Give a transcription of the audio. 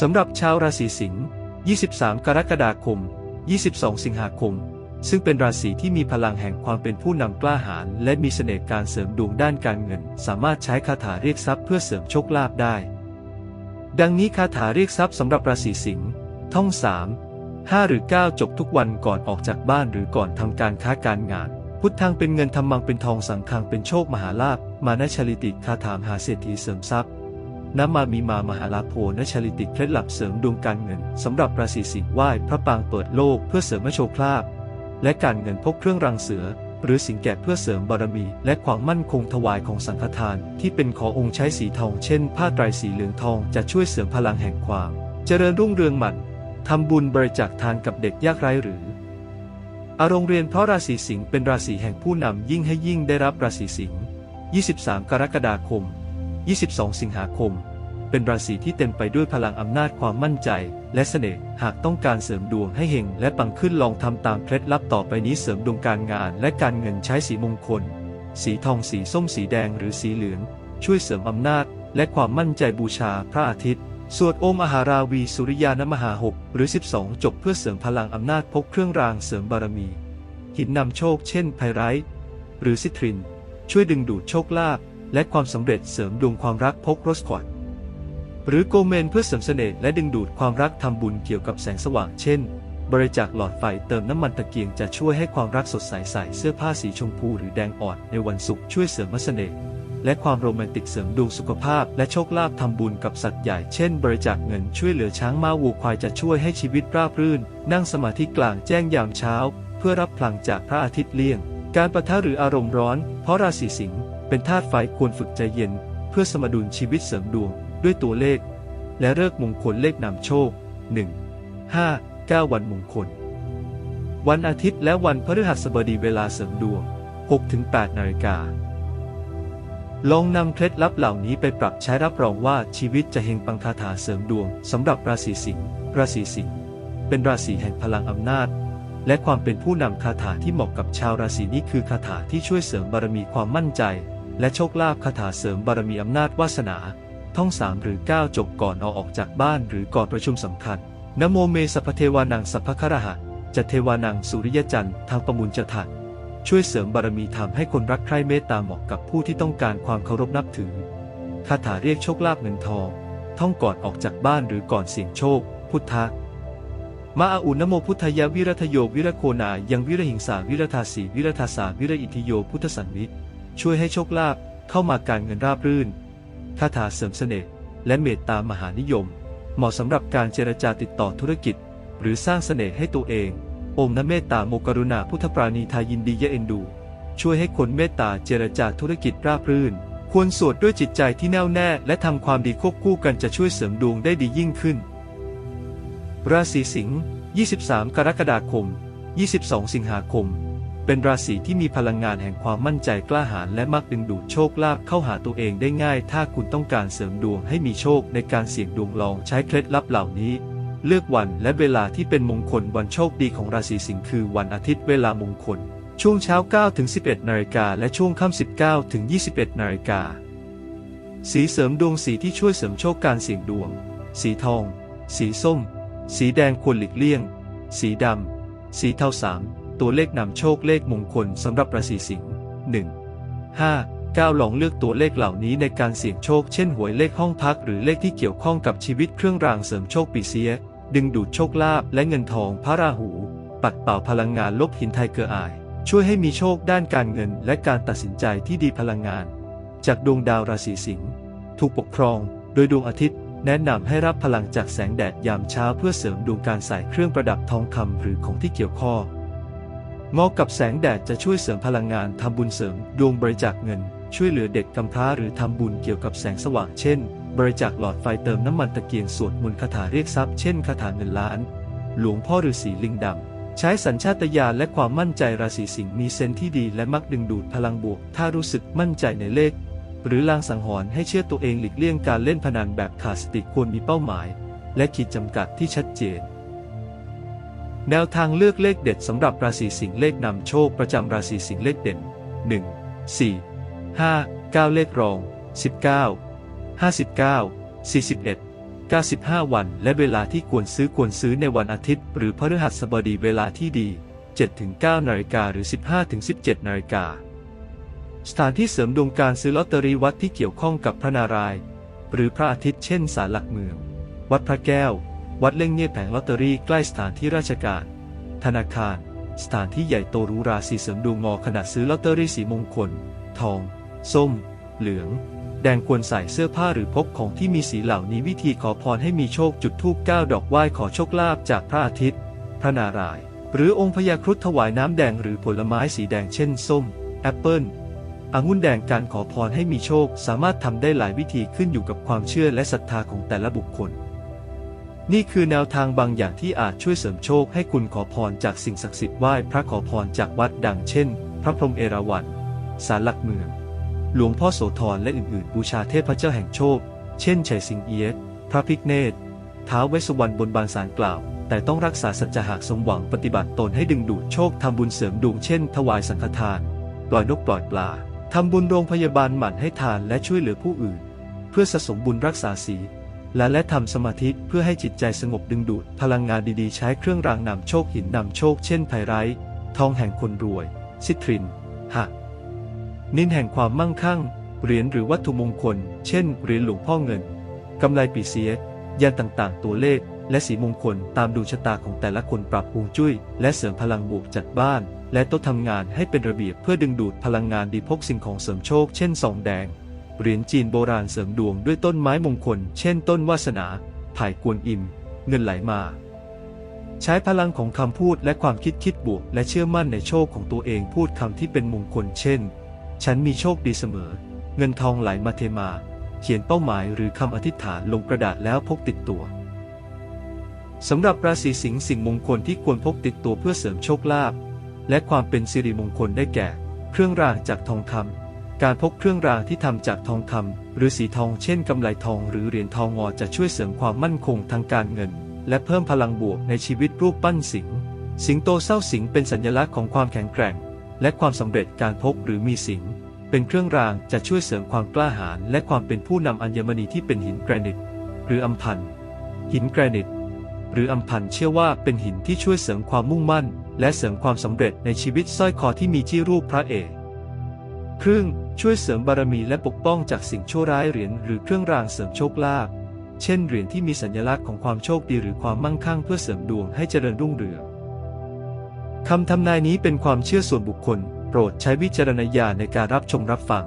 สำหรับชาวราศีสิงห์ 23 กรกฎาคม 22 สิงหาคม ซึ่งเป็นราศีที่มีพลังแห่งความเป็นผู้นำกล้าหาญและมีเสน่ห์การเสริมดวงด้านการเงิน สามารถใช้คาถาเรียกทรัพย์เพื่อเสริมโชคลาภได้ ดังนี้คาถาเรียกทรัพย์สำหรับราศีสิงห์ ท่อง 3 5 หรือ 9 จบทุกวันก่อนออกจากบ้านหรือก่อนทำการค้าการงาน พุทธังเป็นเงินธรรมังเป็นทองสังคังเป็นโชคมหาลาภมานะชลิติคาถามหาเศรษฐีเสริมทรัพย์ น้ำมามีมามหาลาโภนชลิติเคล็ดลับเสริมดวงการเงินสำหรับราศีสิงห์ไหว้พระปางเปิดโลกเพื่อเสริมโชคลาภและการเงินพกเครื่องรังเสือ หรือสิงแกะเพื่อเสริมบารมี และความมั่นคงถวายของสังฆทาน ที่เป็นขอองค์ใช้สีทองเช่น ผ้าไตรสีเหลืองทองจะช่วยเสริมพลังแห่งความ เจริญรุ่งเรืองหมั่นทำบุญบริจาคทานกับเด็กยากไร้หรืออารมณ์เรียนเพราะราศีสิงห์เป็นราศีแห่งผู้นำยิ่งให้ยิ่งได้รับราศีสิงห์23 กรกฎาคม 22 สิงหาคม เป็นราศีที่เต็มไปด้วยพลังอำนาจความมั่นใจ และเสน่ห์ หากต้องการเสริมดวงให้เฮงและปังขึ้นลองทำตามเคล็ดลับต่อไปนี้เสริมดวงการงาน และการเงินใช้สีมงคล สีทองสีส้มสีแดงหรือสีเหลือง ช่วยเสริมอำนาจ และความมั่นใจบูชาพระอาทิตย์สวดโอมอาหาราวีสุริยานมหาหกหรือ 12 จบเพื่อเสริมพลังอำนาจพกเครื่องรางเสริมบารมี หินนำโชคเช่นไพไรท์หรือซิตริน ช่วยดึงดูดโชคลาภ และความสำเร็จเสริมดวงความรักพกรสควอตหรือโกเมนเพื่อเสริมเสน่ห์และดึงดูดความรักทำบุญเกี่ยวกับแสงสว่างเช่น บริจาคหลอดไฟเติมน้ำมันตะเกียงจะช่วยให้ความรักสดใสใส่เสื้อผ้าสีชมพูหรือแดงอ่อนในวันศุกร์ช่วยเสริมเสน่ห์และความโรแมนติกเสริมดวงสุขภาพและโชคลาภทำบุญกับสัตว์ใหญ่เช่น บริจาคเงินช่วยเหลือช้างม้าวัวควายจะช่วยให้ชีวิตราบรื่น นั่งสมาธิกลางแจ้งยามเช้า เพื่อรับพลังจากพระอาทิตย์เลี่ยง การประทะหรืออารมณ์ร้อน เพราะราศีสิงห์ เป็นธาตุไฟควรฝึกใจเย็น เพื่อสมดุลชีวิตเสริมดวงด้วยตัวเลข และเลิกมงคลเลขนำโชค 1 5 9 วันมงคล วันอาทิตย์และวันพฤหัสบดีเวลาเสริมดวง 6-8 นาฬิกาลองนำเคล็ดลับเหล่านี้ไปปรับใช้รับรองว่าชีวิตจะเฮงปังคาถาเสริมดวงสำหรับราศีสิงห์ราศีสิงห์เป็นราศีแห่งพลังอำนาจ และความเป็นผู้นำคาถาที่เหมาะกับชาวราศีนี้คือคาถาที่ช่วยเสริมบารมีความมั่นใจ และโชคลาภคาถาเสริมบารมีอำนาจวาสนา ท่องสามหรือ9จบก่อนเอาออกจากบ้านหรือก่อนประชุมสำคัญนโมเมสัพเทวานังสัพพะครหะจะเทวานังสุริยจันทร์ทางประมูลจะถัดช่วยเสริมบารมีทำให้คนรักใคร่เมตตาเหมาะกับผู้ที่ต้องการความเคารพนับถือคาถาเรียกโชคลาภเงินทอง ท่องก่อนออกจากบ้านหรือก่อนเสี่ยงโชค พุทธะมาอาอุนโมพุทธยวิรัทโยวิรโคนายังวิรหิงสาวิรทาสีวิรทาสาวิรอิทิโยพุทธสันวิ ช่วยให้โชคลาภเข้ามาการเงินราบรื่นคาถาเสริมเสน่ห์และเมตตามหานิยม เหมาะสำหรับการเจรจาติดต่อธุรกิจ หรือสร้างเสน่ห์ให้ตัวเองโอมนเมตตาโมกรุณาพุทธปราณีทายินดีเยเอ็นดู ช่วยให้คนเมตตาเจรจาธุรกิจราบรื่น ควรสวดด้วยจิตใจที่แน่วแน่ และทำความดีควบคู่กันจะช่วยเสริมดวงได้ดียิ่งขึ้น ราศีสิงห์ 23 กรกฎาคม 22 สิงหาคม เป็นราศีที่มีพลังงานแห่งความมั่นใจกล้าหาญและมักดึงดูดโชคลาภเข้าหาตัวเองได้ง่าย ถ้าคุณต้องการเสริมดวงให้มีโชคในการเสี่ยงดวงลองใช้เคล็ดลับเหล่านี้ เลือกวันและเวลาที่เป็นมงคลวันโชคดีของราศีสิงห์คือวันอาทิตย์เวลามงคล ช่วงเช้า9ถึง11นาฬิกาและช่วงค่ำ19ถึง21นาฬิกาสีเสริมดวงสีที่ช่วยเสริมโชคการเสี่ยงดวง สีทอง สีส้ม สีแดงควรหลีกเลี่ยง สีดำ สีเทาสาม ตัวเลขนำโชคเลขมงคลสำหรับราศีสิงห์หนึ่งห้าเก้าลองเลือกตัวเลขเหล่านี้ในการเสี่ยงโชค เช่นหวยเลขห้องพักหรือเลขที่เกี่ยวข้องกับชีวิตเครื่องรางเสริมโชคปีเสีย ดึงดูดโชคลาภและเงินทองพระราหู ปัดเป่าพลังงานลบหินไทยเกออาย ช่วยให้มีโชคด้านการเงินและการตัดสินใจที่ดีพลังงาน จากดวงดาวราศีสิงห์ถูกปกครอง โดยดวงอาทิตย์ แนะนำให้รับพลังจากแสงแดดยามเช้าเพื่อเสริมดวงการใส่เครื่องประดับทองคำหรือของที่เกี่ยวข้อง หมาะกับแสงแดดจะช่วยเสริมพลังงานทำบุญเสริม ดวงบริจาคเงิน ช่วยเหลือเด็กกำพร้าหรือทำบุญเกี่ยวกับแสงสว่างเช่น บริจาคหลอดไฟเติมน้ำมันตะเกียงสวดมนต์คาถาเรียกทรัพย์เช่นคาถาเงินล้าน หลวงพ่อฤาษีลิงดำ ใช้สัญชาตญาณและความมั่นใจราศีสิงห์มีเซนที่ดีและมักดึงดูดพลังบวก ถ้ารู้สึกมั่นใจในเลข หรือลางสังหรณ์ให้เชื่อตัวเองหลีกเลี่ยงการเล่นพนันแบบขาดสติควรมีเป้าหมาย และขีดจำกัดที่ชัดเจน แนวทางเลือกเลขเด็ดสำหรับราศีสิงห์เลขนำโชคประจำราศีสิงห์เลขเด่น 1 4 5 9 เลขรอง 19 59 41 95 วัน และเวลาที่ควรซื้อควรซื้อในวันอาทิตย์ หรือพฤหัสบดีเวลาที่ดี 7-9นาฬิกาหรือ 15-17นาฬิกาสถานที่เสริมดวงการซื้อลอตเตอรี่วัดที่เกี่ยวข้องกับพระนารายณ์หรือพระอาทิตย์เช่นศาลหลักเมือง วัดพระแก้ว วัดเล่งเงียบแผงลอตเตอรี่ใกล้สถานที่ราชการ ธนาคาร สถานที่ใหญ่โตรูราสีเสริมดวงงอขณะซื้อลอตเตอรี่สีมงคล ทอง ส้ม เหลือง แดงควรใส่เสื้อผ้าหรือพกของที่มีสีเหล่านี้วิธีขอพรให้มีโชคจุดธูปก้าดอกไหว้ขอโชคลาภจากพระอาทิตย์ พระนารายณ์หรือองค์พญาครุฑถวายน้ำแดงหรือผลไม้สีแดงเช่นส้ม แอปเปิลองุ่นแดงการขอพรให้มีโชคสามารถทำได้หลายวิธีขึ้นอยู่กับความเชื่อและศรัทธาของแต่ละบุคคล นี่คือแนวทางบางอย่างที่อาจช่วยเสริมโชคให้คุณขอพรจากสิ่งศักดิ์สิทธิ์ไหว้พระขอพรจากวัดดังเช่น พระพรหมเอราวัณศาลหลักเมือง หลวงพ่อโสธรและอื่นๆ บูชาเทพเจ้าแห่งโชค เช่นชัยสิงเอียะพระพิกเนตท้าวเวสสุวรรณบนบานสารกล่าว แต่ต้องรักษาสัจจะหากสมหวังปฏิบัติตนให้ดึงดูดโชคทำบุญเสริมดวงเช่น ถวายสังฆทาน ปล่อยนกปล่อยปลาทำบุญโรงพยาบาลหมั่นให้ทานและช่วยเหลือผู้อื่น เพื่อสะสมบุญรักษาศีล และและทำสมาธิเพื่อให้จิตใจสงบดึงดูด พลังงานดีๆ ใช้เครื่องรางนำโชคหินนำโชคเช่นไพไรท์ทองแห่งคนรวย ซิตรินหักนินแห่งความมั่งคั่ง เหรียญหรือวัตถุมงคล เช่นเหรียญหลวงพ่อเงินกำไลปีเสีย ยันต่างๆ ตัวเลข และสีมงคลตามดวงชะตาของแต่ละคนปรับฮวงจุ้ย และเสริมพลังบวกจัดบ้าน และโต๊ะทำงานให้เป็นระเบียบเพื่อดึงดูดพลังงานดีพกสิ่งของเสริมโชค เช่นซองแดง เหรียญจีนโบราณเสริมดวงด้วยต้นไม้มงคล เช่นต้นวาสนาไผ่กวนอิม เงินไหลมา ใช้พลังของคำพูดและความคิดคิดบวก และเชื่อมั่นในโชคของตัวเองพูดคำที่เป็นมงคล เช่น ฉันมีโชคดีเสมอ เงินทองไหลมาเทมา เขียนเป้าหมายหรือคำอธิษฐานลงกระดาษแล้วพกติดตัวสำหรับราศีสิงห์สิ่งมงคลที่ควรพกติดตัวเพื่อเสริมโชคลาภและความเป็นสิริมงคลได้แก่ เครื่องรางจากทองคำ การพกเครื่องรางที่ทำจากทองคำหรือสีทองเช่นกำไลทองหรือเหรียญทองงอจะช่วยเสริมความมั่นคงทางการเงิน และเพิ่มพลังบวกในชีวิตรูปปั้นสิงห์สิงโตเศร้าสิงเป็นสัญลักษณ์ของความแข็งแกร่ง และความสำเร็จการพกหรือมีสิง เป็นเครื่องรางจะช่วยเสริมความกล้าหาญและความเป็นผู้นำอัญมณีที่เป็นหินแกรนิต หรืออัมพันหินแกรนิต หรืออัมพันเชื่อว่าเป็นหินที่ช่วยเสริมความมุ่งมั่น และเสริมความสำเร็จในชีวิตสร้อยคอที่มีที่รูปพระเอก ครื่องช่วยเสริมบารมีและปกป้องจากสิ่งชั่วร้ายเหรียญหรือเครื่องรางเสริมโชคลาภเช่นเหรียญที่มีสัญลักษณ์ของความโชคดีหรือความมั่งคั่งเพื่อเสริมดวงให้เจริญรุ่งเรืองคำทำนายนี้เป็นความเชื่อส่วนบุคคล โปรดใช้วิจารณญาณในการรับชมรับฟัง